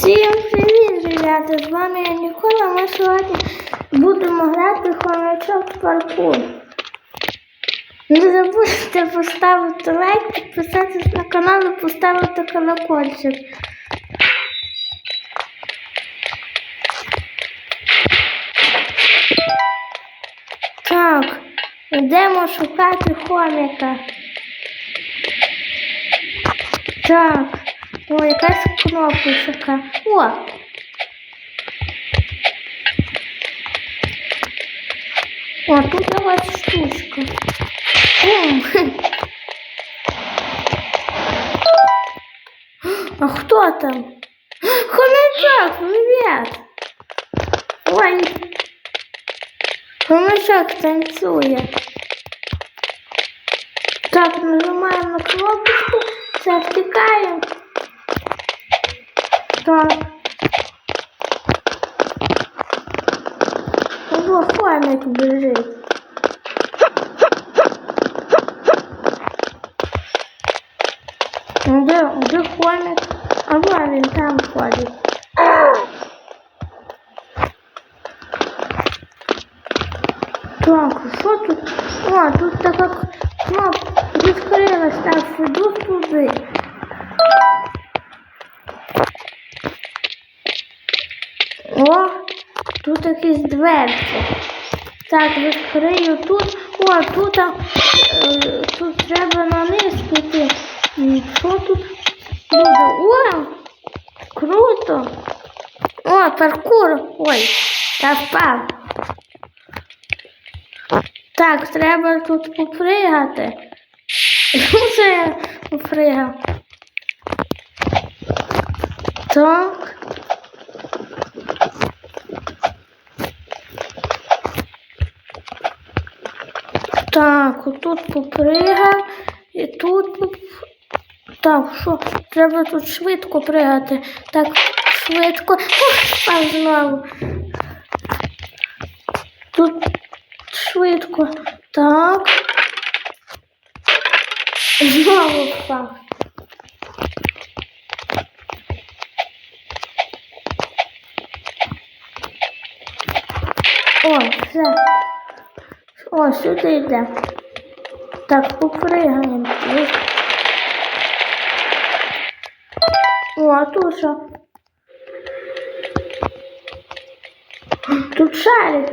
Всім привіт, ребята! З вами я Нікола. Ми сьогодні будемо грати в хомячок паркур. Не забудьте поставити лайк, підписатись на канал і поставити колокольчик. Так, йдемо шукати хоміка. Так, о, якась кнопочка. О! О, тут якась штучка. А хто там? Хомячок, привіт! Ой, хомячок танцює. Так, нажимаємо на кнопочку, все, втікаємо. Так. Ого, хомик біжить. Де, де хомик? А вон він там ходить. Так, що тут? О, тут така к- кнопка відкрилась, так, іду туди. О, тут якісь дверці. Так, відкрию тут. О, тут, е, тут треба на низ піти. Що тут? О, круто. О, паркур. Ой, я впав. Так, треба тут попригати. Це я попригав. Так. Так, отут попригав і тут так, що? Треба тут швидко пригати. Так, швидко. Ух, знову. Тут швидко. Так. Знову впав. О, все. О, сюди йде. Так, попригаємо. О, а тут що? Тут шарик.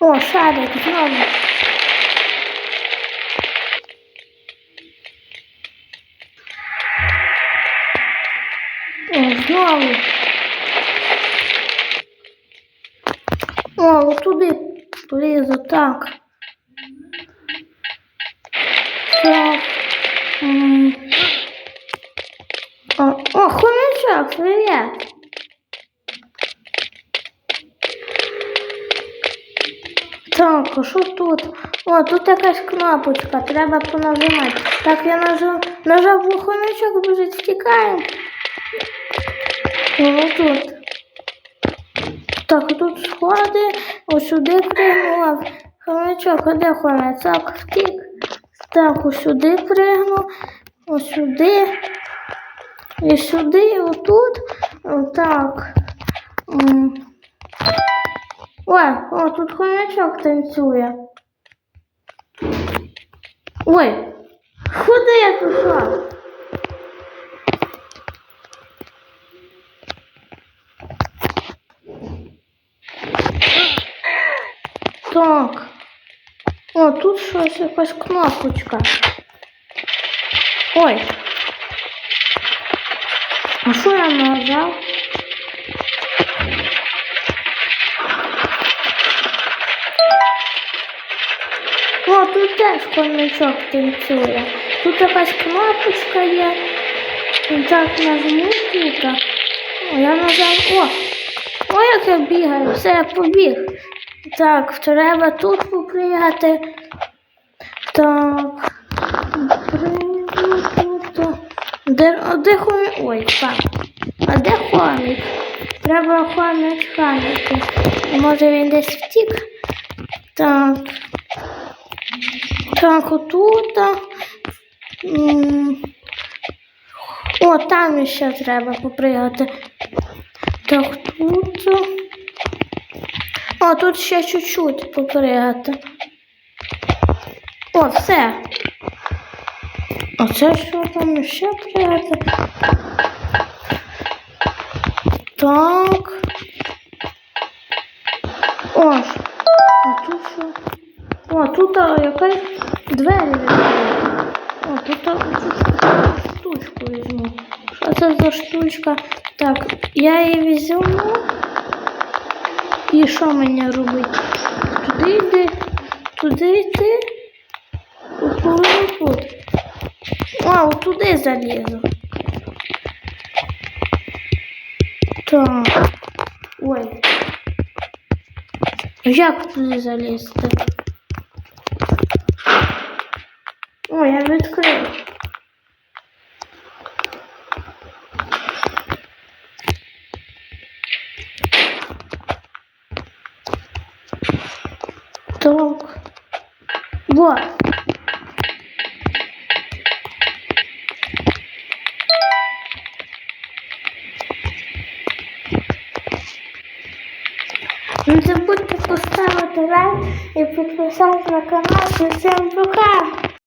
О, шарик знову. О, знову. О, отуди полізу, так. Так. М. О, о, хомячок, привіт. Так, а що тут? О, тут якась кнопочка, треба понажимати. Так, я нажав, нажав бо хомячок біжить, втікає. О, тут. Так, тут сходи, ось сюди пригнула. Хомячок, а де хомячок? Втік. Так, ось сюди пригнув, ось сюди. І сюди, і отут. Отак. Ой, о, тут хомячок танцює. Ой, куди я пішла? Так. О, тут щось якась кнопочка. Ой. А що я нажав? О, тут теж хомячок танцює. Тут якась кнопочка є. Так, нажму тут. О, я нажав. О! О, як я бігаю, все, я побіг. Так, треба тут попригати. Так. Де, а де хомі... Ой, так. А де хомік? Треба хомік хоміки. Може він десь втік? Так. Так, отут. О, там ще треба попригати. Так, тут. О, тут ще чуть-чуть попригати. О, все. А це що там ще пригати? Так. О, а тут що? О, тут якась двері відкрита. О, тут оцю штучку візьму. Що це за штучка? Так, я її візьму. І що мені робити? Туди йди, туди йти. Поплив тут. От туди залізу. Так. Ой. Як туди залізти? О, я відкрив. Так. Вот. Не забудьте поставити лайк і підписатися на канал. Всім пока!